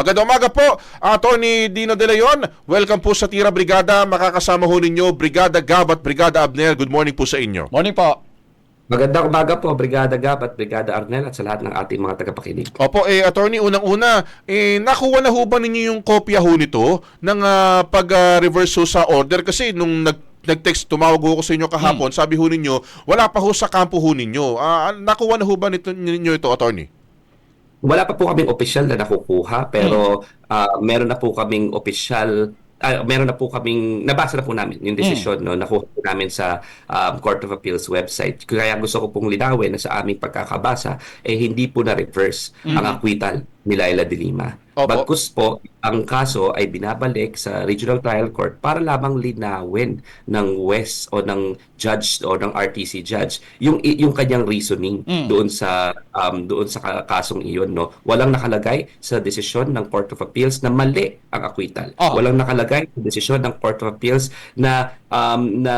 Magandang umaga po, Attorney Dino De Leon. Welcome po sa Tira Brigada. Makakasama ho ninyo, Brigada Gab at Brigada Abner. Good morning po sa inyo. Morning po. Magandang umaga po, Brigada Gab at Brigada Arnel at sa lahat ng ating mga tagapakinig. Opo, eh, Attorney, unang-una, eh, nakuha na ho ba ninyo yung kopya ho nito ng ah, pag-reverse ho sa order? Kasi nung nag nag-text, tumawag ho ko sa inyo kahapon, sabi ho ninyo, wala pa ho sa kampo ho ninyo. Ah, nakuha na ho ba nito, ninyo ito, Attorney? Wala pa po kaming opisyal na nakukuha pero ah, meron na po kaming opisyal ah, meron na po kaming nabasa na po namin yung desisyon no nakuha po namin sa um, Court of Appeals website. Kaya gusto ko pong linawin na sa aming pagkakabasa eh hindi po na reverse ang acquittal ni Laila de Lima. Opo. Bagkus po ang kaso ay binabalik sa Regional Trial Court para lamang linawin ng West o ng judge o ng RTC judge yung yung kanyang reasoning doon sa um, doon sa ka- kasong iyon no walang nakalagay sa desisyon ng Court of Appeals na mali ang acquittal Oh. walang nakalagay sa desisyon ng Court of Appeals na um, na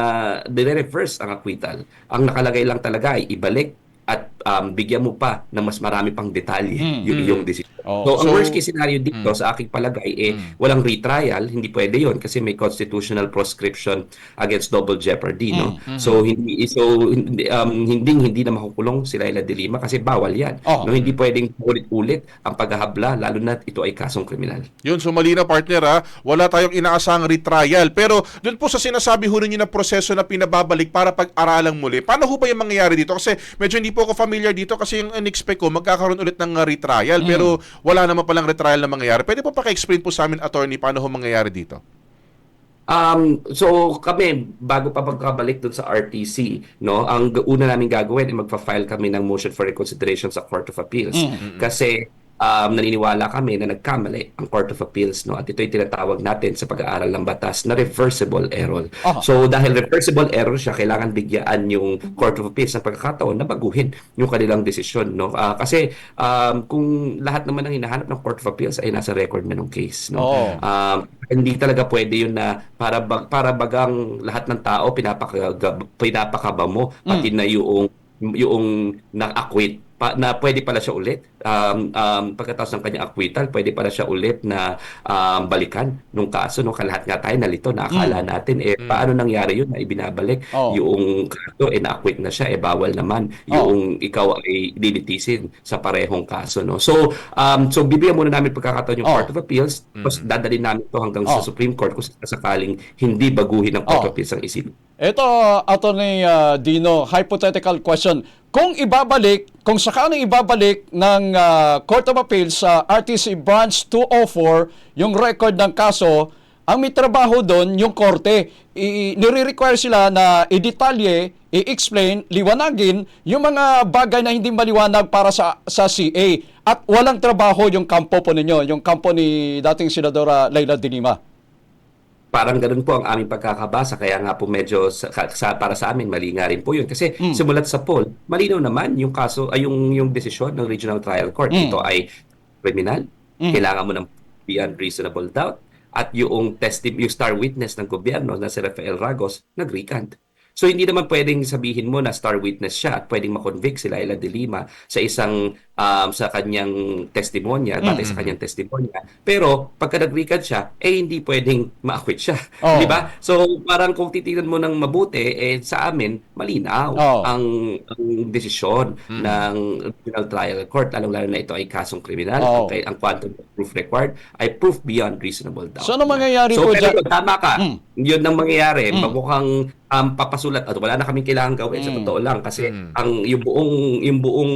dire-reverse ang acquittal ang nakalagay lang talaga ay ibalik at um, bigyan mo pa ng mas marami pang detalye Mm, yung mm. iyong desisyon. Oh, so, ang so- worst case scenario dito sa aking palagay eh walang retrial, hindi pwede 'yon kasi may constitutional proscription against double jeopardy, no? So hindi so hindi um, hindi hindi na makukulong si Laila de Lima kasi bawal 'yan. Oh. No, hindi pwedeng ulit-ulit ang paghahabla lalo na ito ay kasong kriminal. Yun, so mali na partner ha. Wala tayong inaasahang retrial. Pero doon po sa sinasabi ho ninyo na proseso na pinababalik para pag-aralang muli, paano ho ba yung mangyayari dito? Kasi medyo hindi po ako familiar dito kasi yung in-expect ko, magkakaroon ulit ng uh, retrial. Pero wala naman palang retrial na mangyayari. Pwede po paka-explain po sa amin, attorney, paano ho mangyayari dito? Um, so kami bago pa pagkabalik dun sa RTC, no, ang una namin gagawin ay magfa-file kami ng motion for reconsideration sa Court of Appeals kasi um, naniniwala kami na nagkamali ang Court of Appeals, no, at ito'y tinatawag natin sa pag-aaral ng batas na reversible error. Aha. So dahil reversible error siya, kailangan bigyan yung Court of Appeals ng pagkakataon na baguhin yung kanilang desisyon, no. Ah, kasi um, kung lahat naman ng hinahanap ng Court of Appeals ay nasa record na ng case, no. Oo. Um, hindi talaga pwede yun na para bag, para bagang lahat ng tao pinapakagab, pinapakaba mo pati na yung yung na-acquit pa, na pwede pala siya ulit. Um, um, pagkatapos ng kanyang acquittal pwede pala siya ulit na um, balikan nung kaso no? Kalahat nga tayo nalito nakakala natin eh paano nangyari yun na ibinabalik? Oo. yung kaso eh na-acquit na siya eh bawal naman. Yung ikaw ay lilitisin sa parehong kaso no? So um, so bibigyan muna namin pagkakataon yung Oo. Court of Appeals. Tapos dadalhin namin to hanggang Oo. sa Supreme Court kung sakaling hindi baguhin ng Court Oo. of Appeals ang isip. Ito, Attorney uh, Dino, hypothetical question. Kung ibabalik, kung sakaling ibabalik ng uh, Court of Appeals sa RTC Branch 204 yung record ng kaso, ang may trabaho doon, yung korte, i- nire-require sila na i-detalye, i-explain, liwanagin yung mga bagay na hindi maliwanag para sa sa CA. At walang trabaho yung kampo po ninyo, yung kampo ni dating Senadora Leila de Lima. Parang ganun po ang aming pagkakabasa. Kaya nga po medyo sa, sa- para sa amin mali nga rin po yun. Kasi simulat sa poll malinaw naman yung kaso ay yung yung desisyon ng Regional Trial Court. Mm. ito ay criminal. Kailangan mo ng beyond reasonable doubt. At yung testi yung star witness ng gobyerno na si Rafael Ragos nag-recant. So hindi naman pwedeng sabihin mo na star witness siya at pwedeng makonvict si Laila de Lima sa isang um, sa kanyang testimonya, batay sa kanyang testimonya. Pero pagka nag-recant siya, eh hindi pwedeng ma-acquit siya. Oo. Di ba? So parang kung titingnan mo ng mabuti, eh sa amin malinaw Oo. ang, ang desisyon ng Regional Trial Court, lalong-lalo na ito ay kasong kriminal. Oo. Okay, ang quantum of proof required ay proof beyond reasonable doubt. So, ano mangyayari So, po dyan? tama ka. Mm. Yun ang mangyayari. Mm. Mamukhang um, papasulat at wala na kaming kailangan gawin sa Mm. totoo lang kasi Mm. ang yung buong yung buong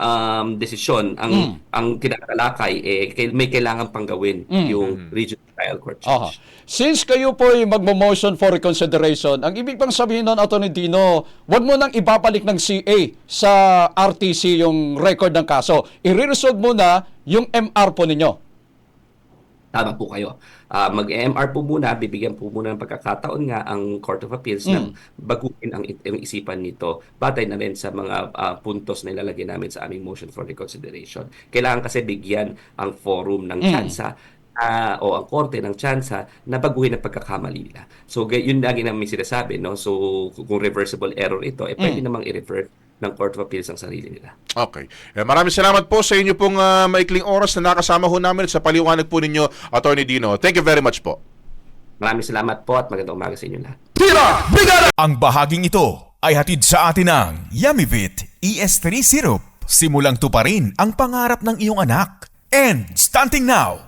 um, desisyon ang Mm. ang tinatalakay eh kay- may kailangan pang gawin Mm. yung regional trial court Aha. judge. Since kayo po ay magmo-motion for reconsideration, ang ibig bang sabihin nun, Atty. Dino, wag mo nang ibabalik ng CA sa RTC yung record ng kaso. I-resolve mo na yung MR po ninyo. Tama po kayo. Ah, mag-MR po muna, bibigyan po muna ng pagkakataon nga ang Court of Appeals na baguhin ang, ang isipan nito. Batay na rin sa mga ah, puntos na ilalagay namin sa aming motion for reconsideration. Kailangan kasi bigyan ang forum ng Mm. tsansa ah, o ang korte ng tsansa na baguhin ang pagkakamali nila. So, yun lagi namin sinasabi, no? So, kung reversible error ito, eh, pwede namang i-reverse ng Court of Appeals ang sarili nila. Okay. Eh, maraming salamat po sa inyo pong ah, maikling oras na nakasama ho namin sa paliwanag po ninyo, Attorney Dino. Thank you very much po. Maraming salamat po at magandang umaga sa inyo lahat. Ang bahaging ito ay hatid sa atin ng Yummy Vit ES3 Syrup. Simulang tuparin ang pangarap ng iyong anak. And stunting now,